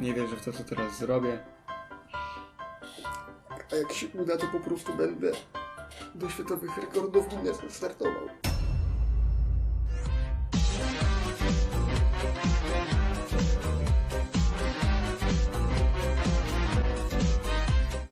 Nie wierzę w to, co teraz zrobię. A jak się uda, to po prostu będę do światowych rekordów Guinnessa startował.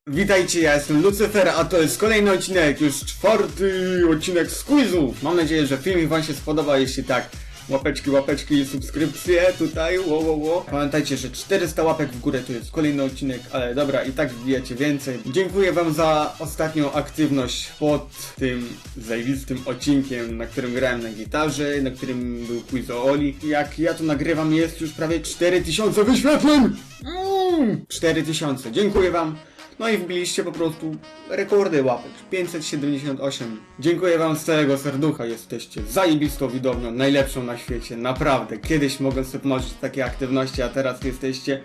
Witajcie, ja jestem Lucyfer, a to jest kolejny odcinek, już czwarty odcinek z quizu. Mam nadzieję, że filmik wam się spodoba, jeśli tak, łapeczki, łapeczki i subskrypcje tutaj, wo, wo, wo. Pamiętajcie, że 400 łapek w górę to jest kolejny odcinek, ale dobra, i tak wbijacie więcej. Dziękuję wam za ostatnią aktywność pod tym zajebistym odcinkiem, na którym grałem na gitarze, na którym był quiz o Oli. Jak ja to nagrywam, jest już prawie 4000 wyświetleń! Mm, 4000, dziękuję wam. No i wbiliście po prostu rekordy łapek. 578. Dziękuję wam z całego serducha. Jesteście zajebistą widownią, najlepszą na świecie. Naprawdę. Kiedyś mogłem sobie marzyć takie aktywności, a teraz jesteście...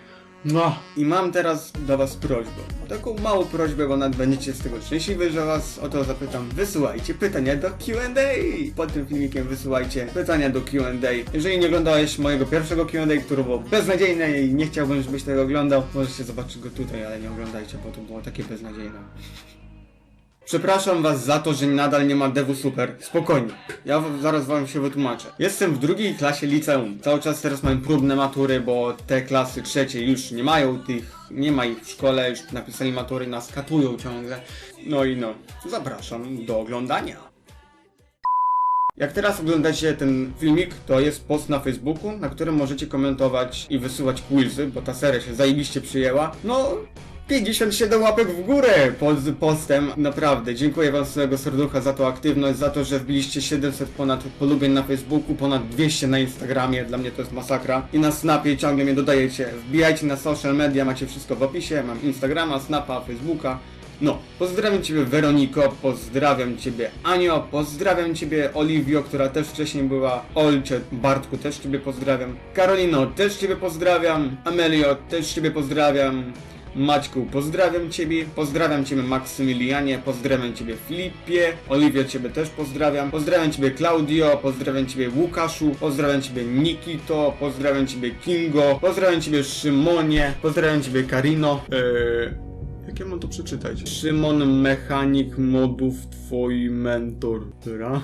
No. I mam teraz do was prośbę. Taką małą prośbę, bo nawet będziecie z tego szczęśliwi, że was o to zapytam. Wysyłajcie pytania do Q&A. Pod tym filmikiem wysyłajcie pytania do Q&A. Jeżeli nie oglądałeś mojego pierwszego Q&A, które było beznadziejne i nie chciałbym, żebyś tego oglądał, możecie zobaczyć go tutaj, ale nie oglądajcie, bo to było takie beznadziejne. Przepraszam was za to, że nadal nie ma Devu Super. Spokojnie. Ja zaraz wam się wytłumaczę. Jestem w drugiej klasie liceum. Cały czas teraz mam próbne matury, bo te klasy trzecie już nie mają tych, nie ma ich w szkole, już napisali matury, nas katują ciągle. No i no, zapraszam do oglądania. Jak teraz oglądacie ten filmik, to jest post na Facebooku, na którym możecie komentować i wysyłać quizy, bo ta seria się zajebiście przyjęła. No, 57 łapek w górę pod postem. Naprawdę, dziękuję wam z całego serducha za tą aktywność, za to, że wbiliście 700 ponad polubień na Facebooku, ponad 200 na Instagramie, dla mnie to jest masakra. I na Snapie ciągle mnie dodajecie. Wbijajcie na social media, macie wszystko w opisie, mam Instagrama, Snapa, Facebooka. No, pozdrawiam Ciebie Weroniko, pozdrawiam Ciebie Anio, pozdrawiam Ciebie Oliwio, która też wcześniej była, Olcie, Bartku też Ciebie pozdrawiam, Karolino też Ciebie pozdrawiam, Amelio też Ciebie pozdrawiam, Maćku, pozdrawiam Ciebie, pozdrawiam Ciebie Maksymilianie, pozdrawiam Ciebie Filipie, Oliwio Ciebie też pozdrawiam, pozdrawiam Ciebie Claudio, pozdrawiam Ciebie Łukaszu, pozdrawiam Ciebie Nikito, pozdrawiam Ciebie Kingo, pozdrawiam Ciebie Szymonie, pozdrawiam Ciebie Karino, eee... Jak ja mam to przeczytać? Szymon, mechanik modów, twój mentor. Dobra.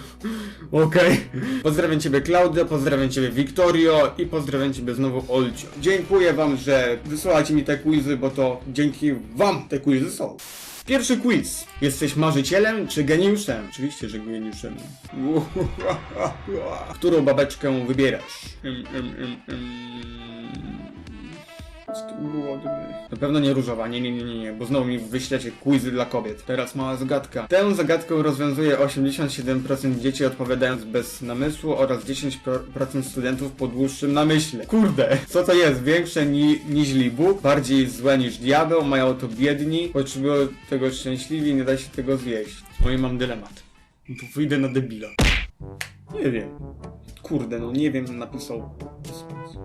Okej. Pozdrawiam ciebie Klaudio, pozdrawiam ciebie Wiktorio i pozdrawiam ciebie znowu Olcio. Dziękuję wam, że wysyłacie mi te quizy, bo to dzięki wam te quizy są. Pierwszy quiz. Jesteś marzycielem czy geniuszem? Oczywiście, że geniuszem. Którą babeczkę wybierasz? Jestem głodny. Na pewno nie różowa, nie, nie, nie, nie, bo znowu mi wyślecie quizy dla kobiet. Teraz mała zagadka. Tę zagadkę rozwiązuje 87% dzieci odpowiadając bez namysłu oraz 10% studentów po dłuższym namyśle. Kurde, co to jest? Większe ni, niż Bóg, bardziej złe niż diabeł, mają to biedni, potrzebują tego szczęśliwi, nie da się tego zjeść. I mam dylemat. Wyjdę na debila. Nie wiem. Kurde, no nie wiem, napisał.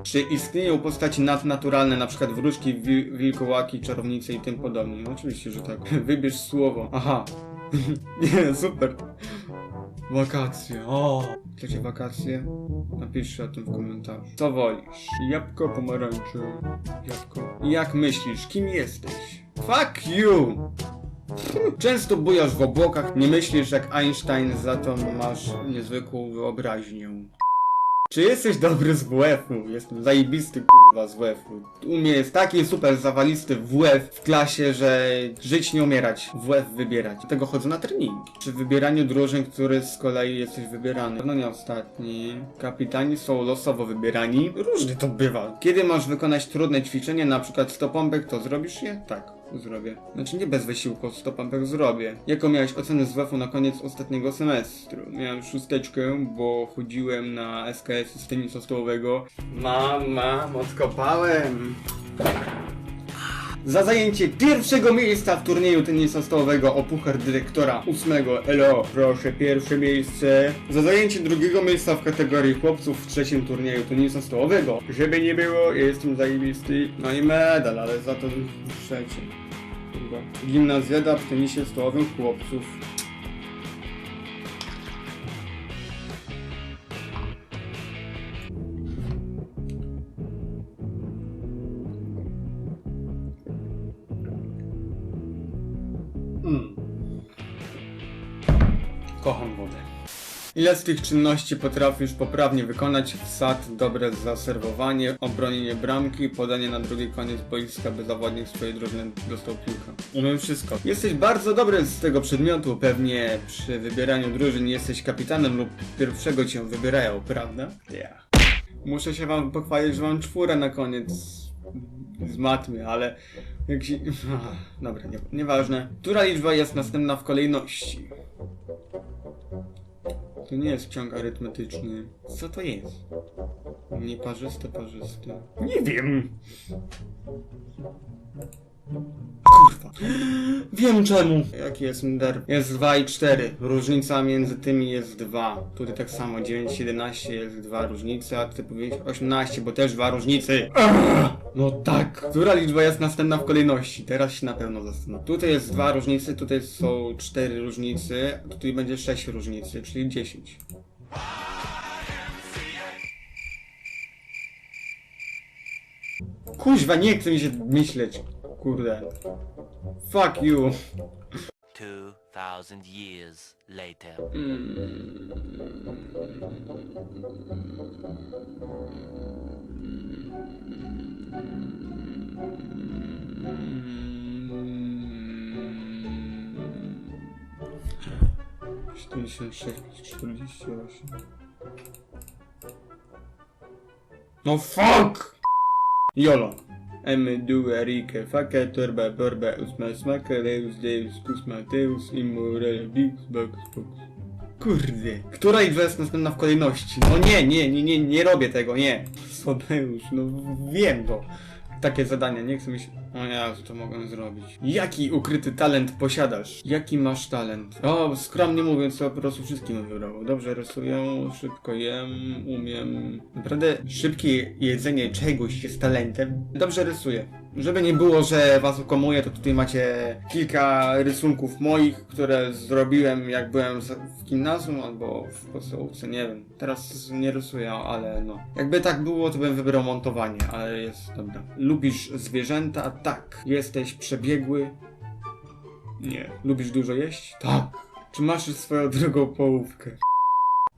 Czy istnieją postaci nadnaturalne, na przykład wróżki, wi wilkołaki, czarownice i tym podobne? No oczywiście, że tak. Wybierz słowo. Aha. nie, super. Wakacje. O. Chcecie wakacje? Napiszcie o tym w komentarzu. Co wolisz? Jabłko, pomarańcze. Jabłko. Jak myślisz, kim jesteś? Fuck you! Często bujasz w obłokach, nie myślisz jak Einstein, za to masz niezwykłą wyobraźnię. Czy jesteś dobry z WF-u? Jestem zajebisty kurwa z WF-u. U mnie jest taki super zawalisty WF w klasie, że żyć nie umierać, WF wybierać. Dlatego chodzę na treningi. Przy wybieraniu drużyn, który z kolei jesteś wybierany. No nie ostatni. Kapitani są losowo wybierani. Różnie to bywa. Kiedy masz wykonać trudne ćwiczenie, na przykład 100 pompek, to zrobisz je? Tak zrobię. Znaczy nie bez wysiłku, 100 pompek zrobię. Jaką miałeś ocenę z WF-u na koniec ostatniego semestru? Miałem szósteczkę, bo chodziłem na SKS z tenisa stołowego. Mam, mam, odkopałem. Za zajęcie pierwszego miejsca w turnieju tenisa stołowego o puchar dyrektora ósmego ELO proszę pierwsze miejsce. Za zajęcie drugiego miejsca w kategorii chłopców w trzecim turnieju tenisa stołowego. Żeby nie było, jestem zajebisty. No i medal, ale za to trzecie. Kurwa. Gimnazjada w tenisie stołowym chłopców. Mm. Kocham wodę. Ile z tych czynności potrafisz poprawnie wykonać? Wsad, dobre zaserwowanie, obronienie bramki, podanie na drugi koniec boiska, by zawodnik swojej drużyny dostał piłkę. Umiem wszystko. Jesteś bardzo dobry z tego przedmiotu, pewnie przy wybieraniu drużyn jesteś kapitanem lub pierwszego cię wybierają, prawda? Ja. Muszę się wam pochwalić, że mam czwórę na koniec z matmy, ale jak się... Dobra, nie, nieważne. Która liczba jest następna w kolejności? To nie jest ciąg arytmetyczny. Co to jest? Nieparzyste, parzyste. Nie wiem. Kurwa. Wiem czemu. Jaki jest der? Jest 2 i 4. Różnica między tymi jest 2. Tutaj tak samo 9, 11 jest 2 różnice, a ty powiedziałeś 18, bo też 2 różnicy. No tak. Która liczba jest następna w kolejności? Teraz się na pewno zastanawiam. Tutaj jest 2 różnicy, tutaj są 4 różnicy, a tutaj będzie 6 różnicy, czyli 10. Kuźwa, nie chce mi się myśleć. Kurde. Fuck you. 2,000 years later. Czterdzieści sześć, czterdzieści osiem. No fuck! Jolo. M, du, Erike, Fake, Torba, Borba, Usma, Smaka, Deus, Deus, Kus, Mateus, Immorele, Bix, Box, Box. Kurde. Która liczba jest następna w kolejności? No nie, nie, nie, nie, nie robię tego, nie. Słabeusz, no wiem to. Takie zadania, nie chcę mi się... O Jezu, to mogę zrobić. Jaki ukryty talent posiadasz? Jaki masz talent? O, skromnie mówiąc, to po prostu wszystkim wybrało. Dobrze rysuję, szybko jem, umiem... Naprawdę szybkie jedzenie czegoś jest talentem. Dobrze rysuję. Żeby nie było, że was okłamuję, to tutaj macie kilka rysunków moich, które zrobiłem jak byłem w gimnazjum albo w podstawówce, nie wiem. Teraz nie rysuję, ale no. Jakby tak było, to bym wybrał montowanie, ale jest dobra. Lubisz zwierzęta? Tak. Jesteś przebiegły? Nie. Lubisz dużo jeść? Tak. Czy masz już swoją drugą połówkę?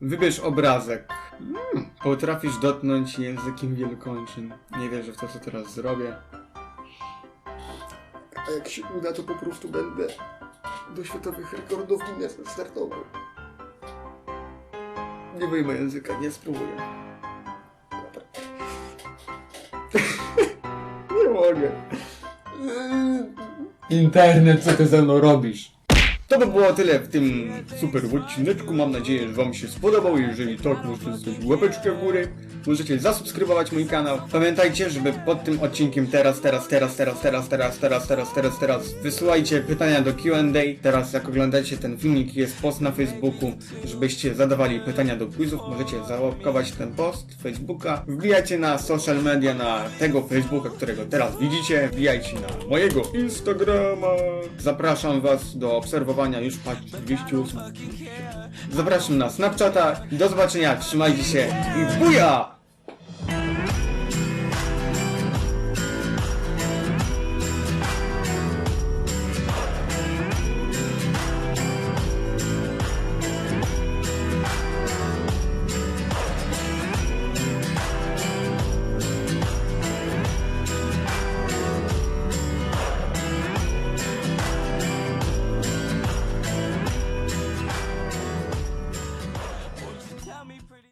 Wybierz obrazek. Hmm. Potrafisz dotknąć językiem wielkończyn. Nie wierzę w to, co teraz zrobię. A jak się uda, to po prostu będę do światowych rekordów Guinnessa startował. Nie wyjmę języka, nie spróbuję. Dobra. nie mogę. Internet, co ty ze mną robisz? To by było tyle w tym super odcineczku. Mam nadzieję, że Wam się spodobał. Jeżeli tak, możecie zostawić łapeczkę w górę. Możecie zasubskrybować mój kanał. Pamiętajcie, żeby pod tym odcinkiem teraz, teraz, teraz, teraz, teraz, teraz, teraz, teraz, teraz, teraz wysyłajcie pytania do Q&A. Teraz jak oglądacie ten filmik jest post na Facebooku, żebyście zadawali pytania do quizów. Możecie załapkować ten post Facebooka. Wbijajcie na social media, na tego Facebooka, którego teraz widzicie. Wbijajcie na mojego Instagrama. Zapraszam Was do obserwowania już patrz 208. Zapraszam na Snapchata. Do zobaczenia, trzymajcie się i buja!